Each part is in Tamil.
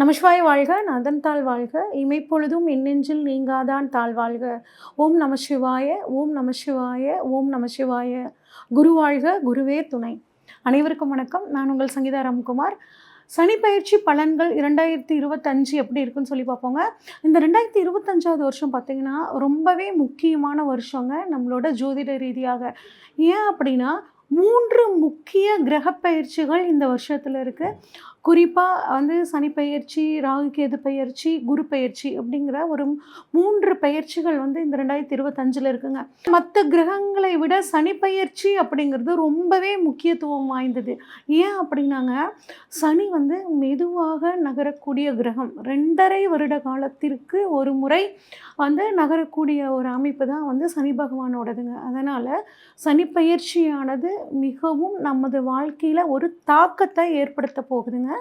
நமசிவாய் வாழ்க நதன் தாழ் வாழ்க. இமைப்பொழுதும் எண்ணெஞ்சில் நீங்காதான் தாழ் வாழ்க. ஓம் நமசிவாய ஓம் நமசிவாய ஓம் நமசிவாய. குரு வாழ்க குருவே துணை. அனைவருக்கும் வணக்கம். நான் உங்கள் சங்கீதா ராம்குமார். சனி பயிற்சி பலன்கள் இரண்டாயிரத்தி இருபத்தஞ்சு எப்படி இருக்குன்னு சொல்லி பார்ப்போங்க. இந்த ரெண்டாயிரத்தி இருபத்தஞ்சாவது வருஷம் பார்த்திங்கன்னா ரொம்பவே முக்கியமான வருஷங்க நம்மளோட ஜோதிட ரீதியாக. ஏன் அப்படின்னா மூன்று முக்கிய கிரக பயிற்சிகள் இந்த வருஷத்தில் இருக்குது குறிப்பாக வந்து சனி பயிற்சி ராகு கேது பயிற்சி குரு பயிற்சி அப்படிங்கிற ஒரு மூன்று பயிற்சிகள் வந்து இந்த ரெண்டாயிரத்தி இருபத்தஞ்சில் இருக்குங்க. மற்ற கிரகங்களை விட சனி பயிற்சி அப்படிங்கிறது ரொம்பவே முக்கியத்துவம் வாய்ந்தது. ஏன் அப்படின்னாங்க? சனி வந்து மெதுவாக நகரக்கூடிய கிரகம். ரெண்டரை வருட காலத்திற்கு ஒரு முறை வந்து நகரக்கூடிய ஒரு அமைப்பு தான் வந்து சனி பகவானோடதுங்க. அதனால் சனி பயிற்சியானது மிகவும் நமது வாழ்க்கையில் ஒரு தாக்கத்தை ஏற்படுத்த போகுதுங்க.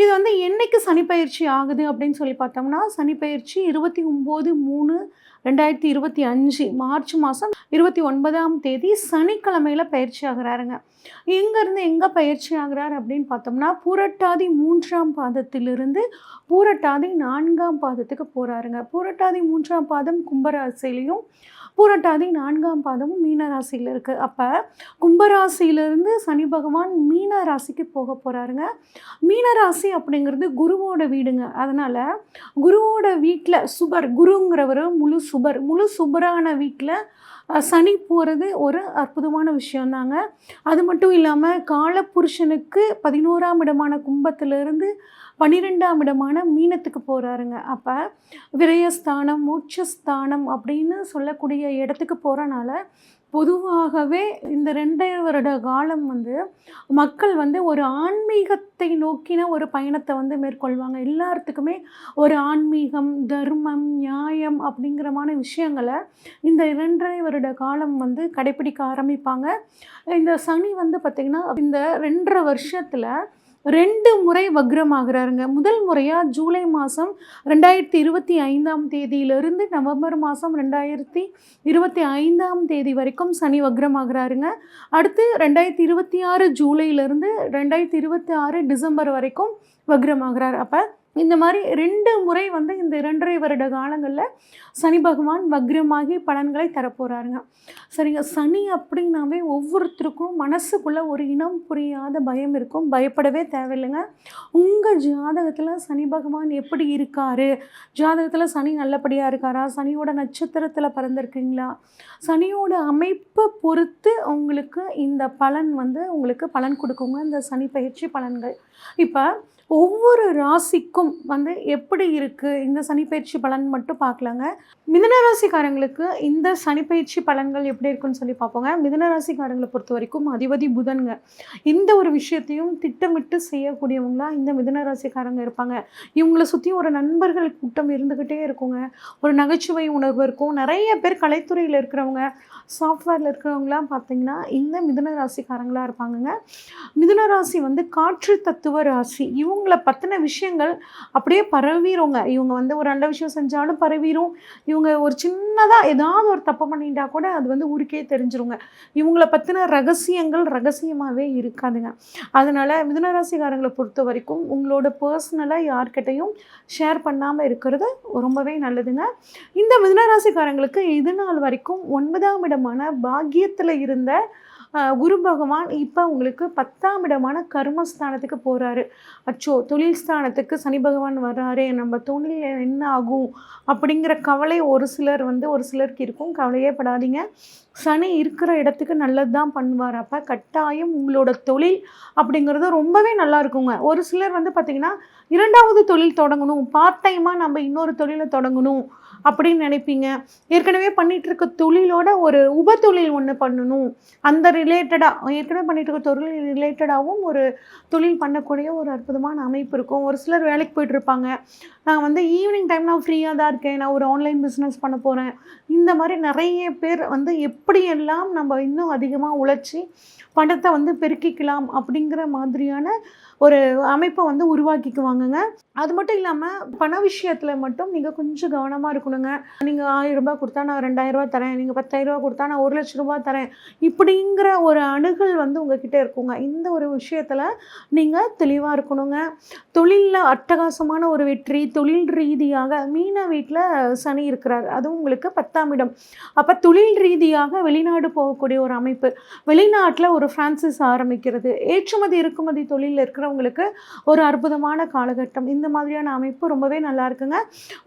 இது வந்து என்னைக்கு சனிப்பயிற்சி ஆகுது அப்படின்னு சொல்லி பார்த்தோம்னா சனிப்பயிற்சி இருபத்தி ஒம்பது மூணு ரெண்டாயிரத்தி இருபத்தி அஞ்சு மார்ச் மாதம் இருபத்தி ஒன்பதாம் தேதி சனிக்கிழமையில் பயிற்சி ஆகிறாருங்க. எங்கேருந்து எங்கே பயிற்சி ஆகிறார் அப்படின்னு பார்த்தோம்னா பூரட்டாதி மூன்றாம் பாதத்திலிருந்து பூரட்டாதி நான்காம் பாதத்துக்கு போகிறாருங்க பூரட்டாதி மூன்றாம் பாதம் கும்பராசிலையும் பூரட்டாதி நான்காம் பாதமும் மீன ராசியில் இருக்குது அப்போ கும்பராசியிலிருந்து சனி பகவான் மீன ராசிக்கு போக போகிறாருங்க மீன ராசி அப்படிங்கிறது குருவோட வீடுங்க. அதனால் குருவோட வீட்டில் சுபர் குருங்கிறவர் முழு சுபர். முழு சுபரான வீட்டில் சனி போகிறது ஒரு அற்புதமான விஷயந்தாங்க. அது மட்டும் இல்லாமல் காலப்புருஷனுக்கு பதினோராம் இடமான கும்பத்திலிருந்து பன்னிரெண்டாம் இடமான மீனத்துக்கு போகிறாருங்க அப்போ விரயஸ்தானம் மூச்சஸ்தானம் அப்படின்னு சொல்லக்கூடிய இடத்துக்கு போகிறனால பொதுவாகவே இந்த ரெண்டரை வருட காலம் வந்து மக்கள் வந்து ஒரு ஆன்மீகத்தை நோக்கின ஒரு பயணத்தை வந்து மேற்கொள்வாங்க. எல்லாத்துக்குமே ஒரு ஆன்மீகம் தர்மம் நியாயம் அப்படிங்கிறமான விஷயங்களை இந்த இரண்டரை வருட காலம் வந்து கடைப்பிடிக்க ஆரம்பிப்பாங்க. இந்த சனி வந்து பார்த்திங்கன்னா இந்த ரெண்டரை வருஷத்தில் ரெண்டு முறை வக்ரமாகிறாருங்க. முதல் முறையாக ஜூலை மாதம் ரெண்டாயிரத்தி இருபத்தி ஐந்தாம் தேதியிலிருந்து நவம்பர் மாதம் ரெண்டாயிரத்தி இருபத்தி ஐந்தாம் தேதி வரைக்கும் சனி வக்ரமாகிறாருங்க. அடுத்து ரெண்டாயிரத்தி இருபத்தி ஆறு ஜூலையிலேருந்து ரெண்டாயிரத்தி இருபத்தி ஆறு டிசம்பர் வரைக்கும் வக்ரமாகிறார். அப்போ இந்த மாதிரி ரெண்டு முறை வந்து இந்த இரண்டரை வருட காலங்களில் சனி பகவான் வக்ரமாகி பலன்களை தரப்போகிறாருங்க சரிங்க சனி அப்படின்னாவே ஒவ்வொருத்தருக்கும் மனசுக்குள்ளே ஒரு இனம் புரியாத பயம் இருக்கும். பயப்படவே தேவையில்லைங்க. உங்கள் ஜாதகத்தில் சனி பகவான் எப்படி இருக்கார்? ஜாதகத்தில் சனி நல்லபடியாக இருக்காரா? சனியோட நட்சத்திரத்தில் பிறந்திருக்கீங்களா? சனியோட அமைப்பை பொறுத்து உங்களுக்கு இந்த பலன் வந்து உங்களுக்கு பலன் கொடுக்குங்க. இந்த சனி பயிற்சி பலன்கள். இப்போ ஒவ்வொரு ராசிக்கும் வந்து எப்படி இருக்குது இந்த சனிப்பயிற்சி பலன் மட்டும் பார்க்கலாங்க. மிதன ராசிக்காரங்களுக்கு இந்த சனிப்பயிற்சி பலன்கள் எப்படி இருக்குன்னு சொல்லி பார்ப்போங்க. மிதனராசிக்காரங்களை பொறுத்த வரைக்கும் அதிபதி புதன்ங்க. இந்த ஒரு விஷயத்தையும் திட்டமிட்டு செய்யக்கூடியவங்களா இந்த மிதனராசிக்காரங்க இருப்பாங்க. இவங்களை சுற்றி ஒரு நண்பர்கள் கூட்டம் இருந்துக்கிட்டே இருக்குங்க. ஒரு நகைச்சுவை உணர்வு இருக்கும். நிறைய பேர் கலைத்துறையில் இருக்கிறவங்க சாஃப்ட்வேரில் இருக்கிறவங்களாம் பார்த்தீங்கன்னா இந்த மிதுன ராசிக்காரங்களாக இருப்பாங்கங்க. மிதுன ராசி வந்து காற்று தத்துவ ராசி. இவங்களை பற்றின விஷயங்கள் அப்படியே பரவிடுங்க இவங்க வந்து ஒரு நல்ல விஷயம் செஞ்சாலும் பரவிடும் இவங்க ஒரு சின்னதாக ஏதாவது ஒரு தப்பு பண்ணிட்டா கூட அது வந்து ஊருக்கே தெரிஞ்சிருங்க. இவங்களை பற்றின ரகசியங்கள் ரகசியமாகவே இருக்காதுங்க. அதனால் மிதுனராசிக்காரங்களை பொறுத்த வரைக்கும் உங்களோட பர்சனலாக யார்கிட்டையும் ஷேர் பண்ணாமல் இருக்கிறது ரொம்பவே நல்லதுங்க. இந்த மிதுனராசிக்காரங்களுக்கு இது நாள் வரைக்கும் ஒன்பதாம் இடமான பாக்கியத்தில் இருந்த குரு பகவான் இப்போ உங்களுக்கு பத்தாம் இடமான கர்மஸ்தானத்துக்கு போகிறாரு அச்சோ தொழில் ஸ்தானத்துக்கு சனி பகவான் வர்றாரு நம்ம தொழில் என்ன ஆகும் அப்படிங்கிற கவலை ஒரு சிலர் வந்து ஒரு சிலருக்கு இருக்கும். கவலையே படாதீங்க. சனி இருக்கிற இடத்துக்கு நல்லது தான் பண்ணுவார். அப்போ கட்டாயம் உங்களோட தொழில் அப்படிங்கிறது ரொம்பவே நல்லா இருக்குங்க. ஒரு சிலர் வந்து பார்த்திங்கன்னா இரண்டாவது தொழில் தொடங்கணும். பார்ட் டைமாக நம்ம இன்னொரு தொழிலை தொடங்கணும் அப்படின்னு நினைப்பீங்க. ஏற்கனவே பண்ணிகிட்டு இருக்க தொழிலோட ஒரு உப தொழில் ஒன்று பண்ணணும். அந்த ரிலேட்டடாக ஏற்கனவே பண்ணிகிட்டு இருக்க தொழில் ரிலேட்டடாகவும் ஒரு தொழில் பண்ணக்கூடிய ஒரு அற்புதமான அமைப்பு இருக்கும். ஒரு சிலர் வேலைக்கு போயிட்டுருப்பாங்க நான் வந்து ஈவினிங் டைம் நான் ஃப்ரீயாக தான் இருக்கேன். நான் ஒரு ஆன்லைன் பிஸ்னஸ் பண்ண போகிறேன் இந்த மாதிரி நிறைய பேர் வந்து எப்படியெல்லாம் நம்ம இன்னும் அதிகமாக உழைச்சி பணத்தை வந்து பெருக்கிக்கலாம் அப்படிங்கிற மாதிரியான ஒரு அமைப்பை வந்து உருவாக்கிக்குவாங்கங்க. அது மட்டும் இல்லாமல் பண விஷயத்தில் மட்டும் நீங்கள் கொஞ்சம் கவனமாக இருக்கணுங்க. நீங்கள் ஆயிரம் ரூபாய் கொடுத்தா நான் ரெண்டாயிரம் ரூபாய் தரேன். நீங்கள் பத்தாயிரம் ரூபாய் கொடுத்தா நான் ஒரு லட்ச ரூபாய் தரேன். இப்படிங்கிற ஒரு அணுகல் வந்து உங்ககிட்ட இருக்குங்க. இந்த ஒரு விஷயத்தில் நீங்கள் தெளிவாக இருக்கணுங்க. தொழிலில் அட்டகாசமான ஒரு வெற்றி தொழில் ரீதியாக மீன வீட்டில் சனி இருக்கிறார். அதுவும் உங்களுக்கு பத்தாம் இடம். அப்போ தொழில் ரீதியாக வெளிநாடு போகக்கூடிய ஒரு அமைப்பு வெளிநாட்டில் ஒரு ஃப்ரான்சிஸ் ஆரம்பிக்கிறது. ஏற்றுமதி இறக்குமதி தொழிலில் இருக்கிறவங்களுக்கு ஒரு அற்புதமான காலகட்டம். இந்த மாதிரியான அமைப்பு ரொம்பவே நல்லா இருக்குங்க.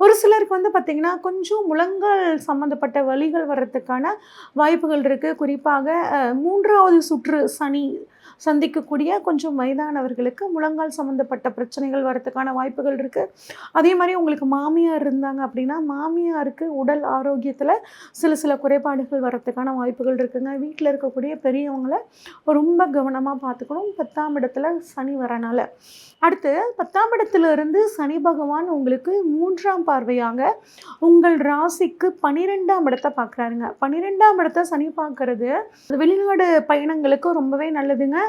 ஒரு சிலருக்கு வந்து பார்த்திங்கன்னா கொஞ்சம் முழங்கால் சம்மந்தப்பட்ட வழிகள் வர்றதுக்கான வாய்ப்புகள் இருக்குது குறிப்பாக மூன்றாவது சுற்று சனி சந்திக்கக்கூடிய கொஞ்சம் வயதானவர்களுக்கு முழங்கால் சம்மந்தப்பட்ட பிரச்சனைகள் வரத்துக்கான வாய்ப்புகள் இருக்குது அதே மாதிரி உங்களுக்கு மாமியார் இருந்தாங்க அப்படின்னா மாமியாருக்கு உடல் ஆரோக்கியத்தில் சில சில குறைபாடுகள் வரத்துக்கான வாய்ப்புகள் இருக்குங்க. வீட்டில் இருக்கக்கூடிய பெரியவங்களை ரொம்ப கவனமாக பார்த்துக்கணும். பத்தாம் இடத்துல சனி வரனால. அடுத்து பத்தாம் இடத்துலேருந்து சனி பகவான் உங்களுக்கு மூன்றாம் பார்வையாக உங்கள் ராசிக்கு பன்னிரெண்டாம் இடத்தை பார்க்குறாருங்க. பன்னிரெண்டாம் இடத்தை சனி பார்க்கறது வெளிநாடு பயணங்களுக்கு ரொம்பவே நல்லதுங்க.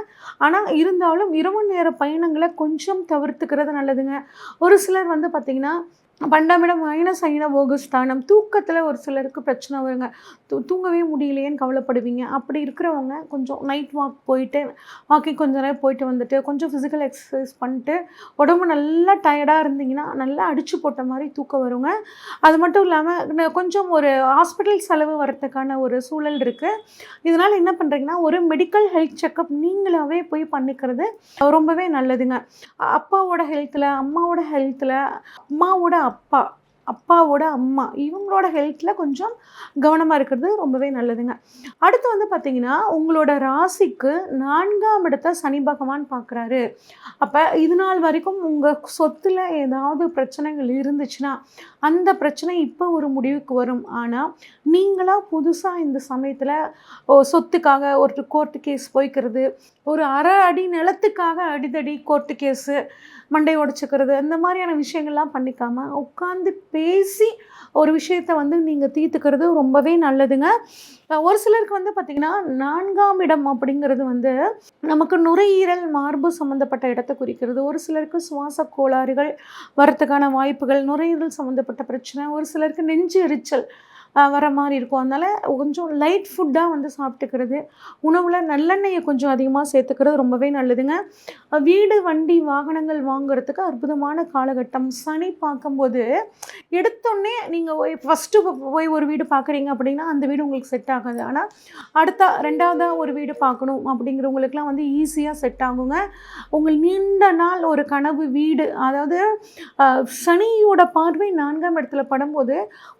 ஆனால் இருந்தாலும் இரவு நேர பயணங்களை கொஞ்சம் தவிர்த்துக்கிறது நல்லதுங்க. ஒரு சிலர் வந்து பார்த்திங்கன்னா பன்னெண்டாம் மைனஸ் ஐன போகஸ்தானம் தூக்கத்தில் ஒரு சிலருக்கு பிரச்சனை வருங்க. தூ தூங்கவே முடியலையேன்னு கவலைப்படுவீங்க. அப்படி இருக்கிறவங்க கொஞ்சம் நைட் வாக் போயிட்டு வாக்கிங் கொஞ்ச நேரம் போயிட்டு வந்துட்டு கொஞ்சம் ஃபிசிக்கல் எக்ஸசைஸ் பண்ணிட்டு உடம்பு நல்லா டயர்டாக இருந்தீங்கன்னா நல்லா அடிச்சு போட்ட மாதிரி தூக்கம் வருங்க. அது மட்டும் இல்லாமல் கொஞ்சம் ஒரு ஹாஸ்பிட்டல் செலவு வரத்துக்கான ஒரு சூழல் இருக்குது இதனால் என்ன பண்ணுறீங்கன்னா ஒரு மெடிக்கல் ஹெல்த் செக்கப் நீங்களாகவே போய் பண்ணிக்கிறது ரொம்பவே நல்லதுங்க. அப்பாவோட ஹெல்த்தில் அம்மாவோட ஹெல்த்தில் அம்மாவோட அப்பா அப்பாவோட அம்மா இவங்களோட ஹெல்த்தில் கொஞ்சம் கவனமாக இருக்கிறது ரொம்பவே நல்லதுங்க. அடுத்து வந்து பார்த்திங்கன்னா உங்களோட ராசிக்கு நான்காம் இடத்த சனி பகவான் பார்க்குறாரு அப்போ இது நாள் வரைக்கும் உங்கள் சொத்தில் ஏதாவது பிரச்சனைகள் இருந்துச்சுன்னா அந்த பிரச்சனை இப்போ ஒரு முடிவுக்கு வரும். ஆனால் நீங்களாக புதுசாக இந்த சமயத்தில் சொத்துக்காக ஒரு கோர்ட்டு கேஸ் போய்க்கிறது ஒரு அரை அடி நிலத்துக்காக அடிதடி கோர்ட்டு கேஸு மண்டை உடச்சிக்கிறது அந்த மாதிரியான விஷயங்கள்லாம் பண்ணிக்காமல் உட்காந்து பேசி ஒரு விஷயத்தை வந்து நீங்கள் தீர்த்துக்கிறது ரொம்பவே நல்லதுங்க. ஒரு சிலருக்கு வந்து பார்த்திங்கன்னா நான்காம் இடம் அப்படிங்கிறது வந்து நமக்கு நுரையீரல் மார்பு சம்மந்தப்பட்ட இடத்தை குறிக்கிறது. ஒரு சிலருக்கு சுவாச கோளாறுகள் வரத்துக்கான வாய்ப்புகள் நுரையீரல் சம்மந்தப்பட்ட பிரச்சனை ஒரு சிலருக்கு நெஞ்சு எரிச்சல் வர மாதிரி இருக்கும். அதனால் கொஞ்சம் லைட் ஃபுட்டாக வந்து சாப்பிட்டுக்கிறது. உணவில் நல்லெண்ணெயை கொஞ்சம் அதிகமாக சேர்த்துக்கிறது ரொம்பவே நல்லதுங்க. வீடு வண்டி வாகனங்கள் வாங்குறதுக்கு அற்புதமான காலகட்டம். சனி பார்க்கும்போது எடுத்தோடனே நீங்கள் ஃபஸ்ட்டு போய் ஒரு வீடு பார்க்குறீங்க அப்படின்னா அந்த வீடு உங்களுக்கு செட் ஆகாது. ஆனால் அடுத்த ரெண்டாவதாக ஒரு வீடு பார்க்கணும் அப்படிங்கிறவங்களுக்குலாம் வந்து ஈஸியாக செட் ஆகுங்க. உங்கள் நீண்ட நாள் ஒரு கனவு வீடு. அதாவது சனியோட பார்வை நான்காம் இடத்துல படும்போது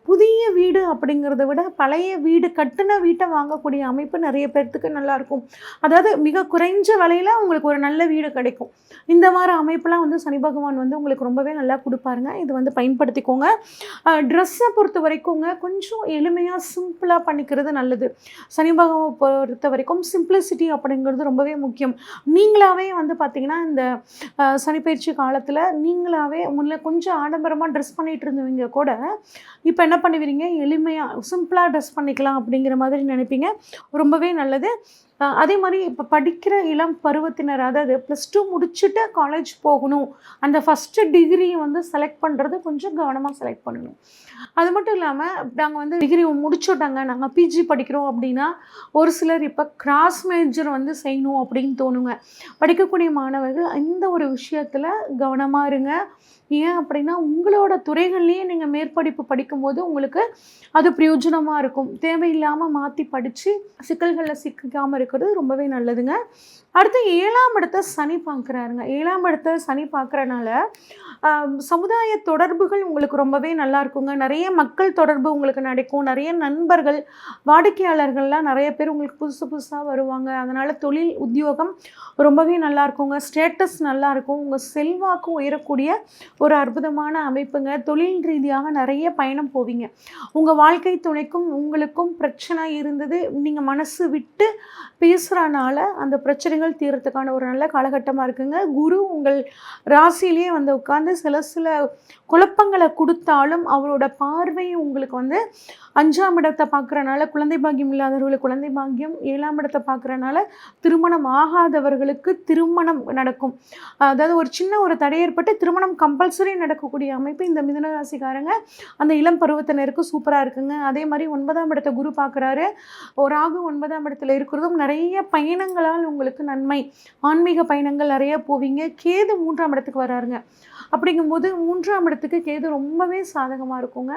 புதிய வீடு அப்படிங்கிறத விட பழைய வீடு கட்டின வீட்டை வாங்கக்கூடிய அமைப்பு நிறைய பேர்த்துக்கு நல்லாயிருக்கும். அதாவது மிக குறைஞ்ச விலையில் உங்களுக்கு ஒரு நல்ல வீடு கிடைக்கும். இந்த மாதிரி அமைப்பெலாம் வந்து சனி பகவான் வந்து உங்களுக்கு ரொம்பவே நல்லா கொடுப்பாருங்க. இது வந்து பயன்படுத்திக்கோங்க. ட்ரெஸ்ஸை பொறுத்த வரைக்குங்க கொஞ்சம் எளிமையாக சிம்பிளாக பண்ணிக்கிறது நல்லது. சனி பகவான் பொறுத்த வரைக்கும் சிம்பிளிசிட்டி அப்படிங்கிறது ரொம்பவே முக்கியம். நீங்களாவே வந்து பார்த்தீங்கன்னா இந்த சனிப்பயிற்சி காலத்தில் நீங்களாவே முன்ன கொஞ்சம் ஆடம்பரமாக ட்ரெஸ் பண்ணிகிட்டு இருந்தவங்க கூட இப்போ என்ன பண்ணுவீங்க? எளிமையாக சிம்பிளாக ட்ரெஸ் பண்ணிக்கலாம் அப்படிங்கிற மாதிரி நினைப்பீங்க. ரொம்பவே நல்லது. அதே மாதிரி இப்போ படிக்கிற இளம் பருவத்தினர் அதாவது ப்ளஸ் டூ முடிச்சுட்டு காலேஜ் போகணும். அந்த ஃபஸ்ட்டு டிகிரியை வந்து செலக்ட் பண்ணுறது கொஞ்சம் கவனமாக செலக்ட் பண்ணணும். அது மட்டும் இல்லாமல் நாங்கள் வந்து டிகிரி முடிச்சுட்டாங்க நாங்கள் பிஜி படிக்கிறோம் அப்படின்னா ஒரு சிலர் இப்போ கிராஸ் மேஜர் வந்து செய்யணும் அப்படின்னு தோணுங்க. படிக்கக்கூடிய மாணவர்கள் இந்த ஒரு விஷயத்தில் கவனமாக இருங்க. ஏன் அப்படின்னா உங்களோட துறைகள்லேயே நீங்கள் மேற்படிப்பு படிக்கும்போது உங்களுக்கு அது பிரயோஜனமாக இருக்கும். தேவையில்லாமல் மாற்றி படித்து சிக்கல்களில் சிக்காமல் இருக்கிறது ரொம்பவே நல்லதுங்க. அடுத்து ஏழாம் இடத்த சனி பார்க்குறாருங்க. ஏழாம் இடத்த சனி பார்க்குறனால சமுதாய தொடர்புகள் உங்களுக்கு ரொம்பவே நல்லா இருக்குங்க நிறைய மக்கள் தொடர்பு உங்களுக்கு நடக்கும். நிறைய நண்பர்கள் வாடிக்கையாளர்கள்லாம் நிறைய பேர் உங்களுக்கு புதுசு புதுசாக வருவாங்க. அதனால் தொழில் உத்தியோகம் ரொம்பவே நல்லா இருக்குங்க ஸ்டேட்டஸ் நல்லா இருக்கும் உங்கள் செல்வாக்கு உயரக்கூடிய ஒரு அற்புதமான அமைப்புங்க. தொழில் ரீதியாக நிறைய பயணம் போவீங்க. உங்கள் வாழ்க்கை துணைக்கும் உங்களுக்கும் பிரச்சனை இருந்தது. நீங்கள் மனசு விட்டு பேசுகிறனால அந்த பிரச்சனைகள் தீர்றதுக்கான ஒரு நல்ல காலகட்டமாக இருக்குங்க. குரு உங்கள் ராசியிலேயே வந்து உட்காந்து சில சில குழப்பங்களை கொடுத்தாலும் அவரோட பார்வை உங்களுக்கு வந்து அஞ்சாம் இடத்தை பார்க்குறனால குழந்தை பாக்கியம் இல்லாதவர்களுக்கு குழந்தை பாக்கியம் ஏழாம் இடத்தை பார்க்குறனால திருமணம் ஆகாதவர்களுக்கு திருமணம் நடக்கும். அதாவது ஒரு சின்ன ஒரு தடை ஏற்பட்டு திருமணம் கம்பல்சரி நடக்கக்கூடிய அமைப்பு இந்த மிதன ராசிக்காரங்க அந்த இளம் பருவத்தினருக்கு சூப்பராக இருக்குங்க. அதே மாதிரி ஒன்பதாம் இடத்தை குரு பார்க்குறாரு. ஒரு ஆகு ஒன்பதாம் இடத்துல இருக்கிறதும் நிறைய நிறைய பயணங்களால் உங்களுக்கு நன்மை. ஆன்மீக பயணங்கள் நிறைய போவீங்க. கேது மூன்றாம் இடத்துக்கு வராருங்க. அப்படிங்கும்போது மூன்றாம் இடத்துக்கு கேது ரொம்பவே சாதகமாக இருக்குங்க.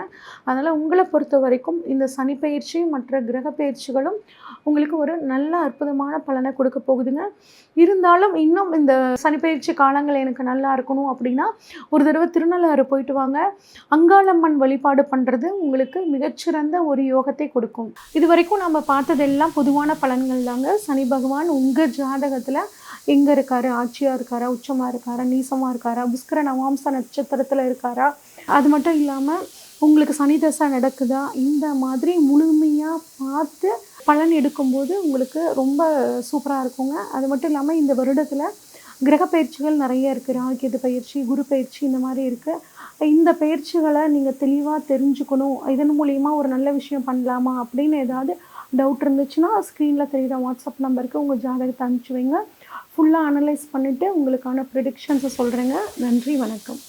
அதனால் உங்களை பொறுத்த வரைக்கும் இந்த சனி பயிற்சி மற்ற கிரக பயிற்சிகளும் உங்களுக்கு ஒரு நல்ல அற்புதமான பலனை கொடுக்க போகுதுங்க. இருந்தாலும் இன்னும் இந்த சனி பயிற்சி காலங்கள் எனக்கு நல்லா இருக்கணும் அப்படின்னா ஒரு தடவை திருநள்ளாறு போயிட்டு வாங்க. அங்காளம்மன் வழிபாடு பண்ணுறது உங்களுக்கு மிகச்சிறந்த ஒரு யோகத்தை கொடுக்கும். இது வரைக்கும் நம்ம பார்த்ததெல்லாம் பொதுவான பலன்கள் தாங்க சனி பகவான் உங்கள் ஜாதகத்தில் எங்கே இருக்காரு? ஆட்சியாக இருக்காரா? உச்சமாக இருக்காரா? நீசமாக இருக்காரா? புஷ்கர நவாம்ச நட்சத்திரத்தில் இருக்காரா? அது மட்டும் இல்லாமல் உங்களுக்கு சனி தசை நடக்குதா? இந்த மாதிரி முழுமையாக பார்த்து பலன் எடுக்கும்போது உங்களுக்கு ரொம்ப சூப்பராக இருக்குங்க. அது மட்டும் இல்லாமல் இந்த வருடத்தில் கிரக பயிற்சிகள் நிறைய இருக்குது ராகியது பயிற்சி குரு பயிற்சி இந்த மாதிரி இருக்குது இந்த பயிற்சிகளை நீங்கள் தெளிவாக தெரிஞ்சுக்கணும். இதன் மூலிமா ஒரு நல்ல விஷயம் பண்ணலாமா? அப்படின்னு ஏதாவது டவுட் இருந்துச்சுன்னா ஸ்க்ரீனில் தெரிகிற வாட்ஸ்அப் நம்பருக்கு உங்கள் ஜாதகத்தை அனுப்பிச்சி வைங்க. ஃபுல்லாக அனலைஸ் பண்ணிவிட்டு உங்களுக்கான ப்ரிடிக்ஷன்ஸை சொல்கிறேங்க நன்றி வணக்கம்.